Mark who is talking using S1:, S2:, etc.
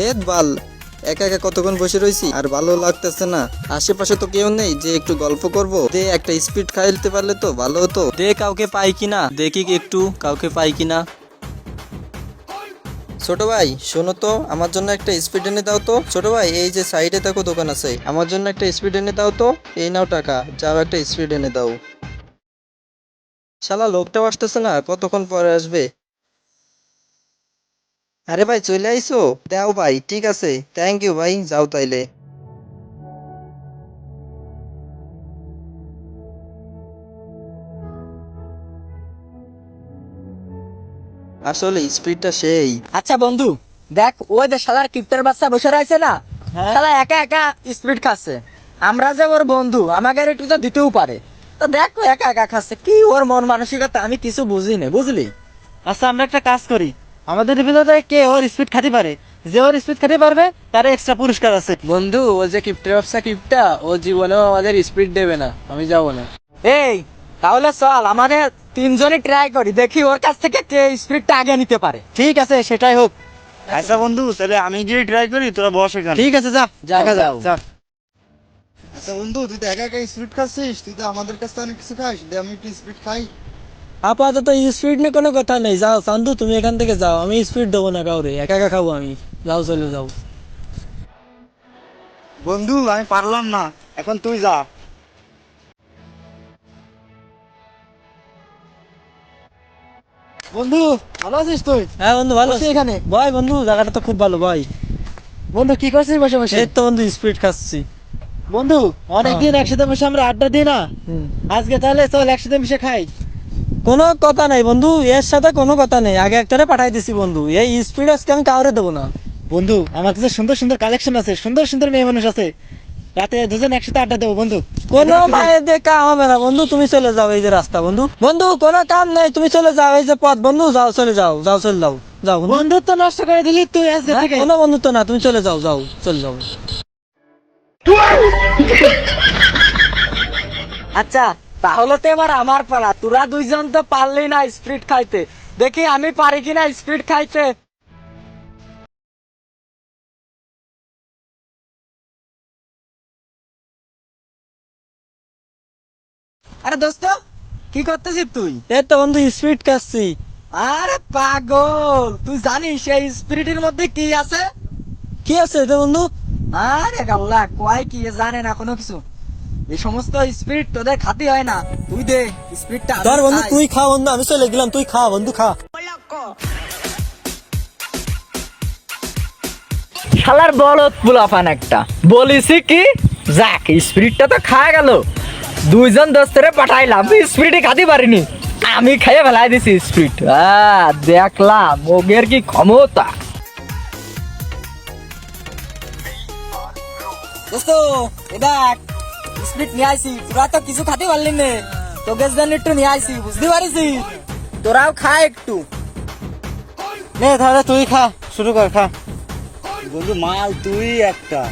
S1: দেখ বাল, একা একা কতক্ষণ বসে রয়েছি আর ভালো লাগতেছে না। আশেপাশে তো কেউ নেই, যে একটু গল্প করব। দে একটা স্পিড খাইতে পারলে তো ভালো হতো। দে কাউকে পাই কিনা, দেখি একটু কাউকে পাই কিনা। ছোট ভাই, শোনো তো, আমার জন্য একটা স্পিড এনে দাও তো। ছোট ভাই, এই যে সাইডে দেখো দোকান আছে। আমার জন্য একটা স্পিড এনে দাও তো। এই নাও টাকা, যাও একটা স্পিড এনে দাও। শালা লোকটাও আসতেছে না, কতক্ষণ পরে আসবে? আরে ভাই চলে আইসো দাও ভাই ঠিক আছে। থ্যাংক ইউ ভাই যাও তাইলে। আসলে স্পিডটা সেই।
S2: আচ্ছা বন্ধু দেখ ওই যে শালার কিপ্টার বাচ্চা বসে রয়েছে না শালা একা একা স্পিড খাচ্ছে। আমরা যে ওর বন্ধু আমাকে আর একটু তো দিতেও পারে। তো দেখ ও একা একা খাচ্ছে কি ওর মন মানসিকতা আমি কিছু বুঝি না বুঝলি?
S3: আচ্ছা আমরা একটা কাজ করি। আমাদের ভিতরে কে ওর স্পিড খাতে পারে? যে ওর স্পিড খেতে পারবে তার এক্সট্রা পুরস্কার আছে।
S4: বন্ধু ও যে কিপ্টের ব্যবসা কিপটা ও জীবনেও আমাদের স্পিড দেবে না। আমি যাব না।
S2: এই তাহলে চল আমাদের তিনজনে ট্রাই করি দেখি ওর কাছ থেকে কে স্পিডটা আগে নিতে পারে।
S3: ঠিক আছে সেটাই হোক। আচ্ছা বন্ধু তাহলে আমি গিয়ে ট্রাই করি তোরা বস এখানে। ঠিক আছে যা। দেখা
S4: যাও।
S3: যা।
S5: আচ্ছা বন্ধু তুই তো একা একা স্পিড খাচ্ছিস তুই তো আমাদের কাছ থেকে অনেক কিছু খাস দে আমি একটু স্পিড খাই।
S1: আপাতত স্পিড নিয়ে কোনো কথা নেই। যাও চান্দু তুমি এখান থেকে যাও। আমি স্পিড দেবো না কাউরে। একা একা খাব আমি। যাও চলে যাও।
S3: বন্ধু আমি পারলাম না। এখন তুই যা। বন্ধু ভালো আছিস তুই?
S1: হ্যাঁ বন্ধু ভালো
S3: বসে এখানে।
S1: ভাই বন্ধু জায়গাটা তো খুব ভালো ভাই
S3: বন্ধু কি করছিস বসে বসে?
S1: এই তো বন্ধু স্পিড খাচ্ছি।
S3: বন্ধু অনেকদিন একসাথে বসে আমরা আড্ডা দিই না। আজকে তাহলে চল একসাথে মিশে খাই।
S1: কোনো কথা নাই বন্ধু। এর সাথে কোনো কথা নেই। আগে একটারে পাঠাই দিছি বন্ধু। এই স্পিড আজকে আমি কাউরে দেবো না।
S3: বন্ধু আমার কাছে সুন্দর সুন্দর কালেকশন আছে সুন্দর সুন্দর মেয়ে মানুষ আছে। রাতে দুজন একসাথে আড্ডা দেবো বন্ধু।
S1: কোনো মায়ের দিয়ে কাম হবে না বন্ধু। তুমি চলে যাও এই যে রাস্তা বন্ধু। বন্ধু কোনো কাম নেই। তুমি চলে যাও এই যে পথ বন্ধু। যাও চলে যাও যাও চলে যাও যাও বন্ধু।
S3: বন্ধুত্ব নষ্ট করে দিলি তুই আজকে
S1: হ্যাঁ,
S3: থেকে।
S1: কোনো বন্ধুত্ব না। তুমি চলে যাও যাও চলে যাও।
S2: আচ্ছা তাহলে তো এবার আমার পালা। তোরা দুইজন তো পারলি না স্পিড খাইতে। দেখি আমি পারি কিনা স্পিড খাইতে। আরে দোস্ত কি করতেছিস তুই?
S1: এই তো বন্ধু স্পিড খাচ্ছি।
S2: আরে পাগল তুই জানিস এই স্পিরিটের মধ্যে কি আছে?
S1: কি আছে এটা বন্ধু?
S2: আরে গাল্লা কয় কি জানে না কোনো কিছু। এই সমস্ত স্পিরিট তোদের খাতি হয় না। তুই দে স্পিরিটটা
S1: ধর বন্ধু তুই খা বন্ধু আমি চলে গেলাম তুই খা বন্ধু খা।
S2: শালার বলত বুলাফান একটা। বলিসি কি? যাক স্পিরিটটা তো খায় গেল। দুইজন দোস্তরে পাঠাইলাম স্পিরিটে খাতে পারিনি। আমি খাইয়ে ফেলাই দিছি স্পিরিট আহ দেখলাম ওগের কি ক্ষমতা। দোস্ত এ দেখ স্পিরিট নিয়ে আইসি তোরা তো কিছু খাতে পারলি নে। তোকে জন্য একটু নিয়ে আইসি বুঝতে পারিস তোরাও খা একটু।
S3: নে তাহলে তুই খা শুরু কর খা। বন্ধু মাল তুই একটা।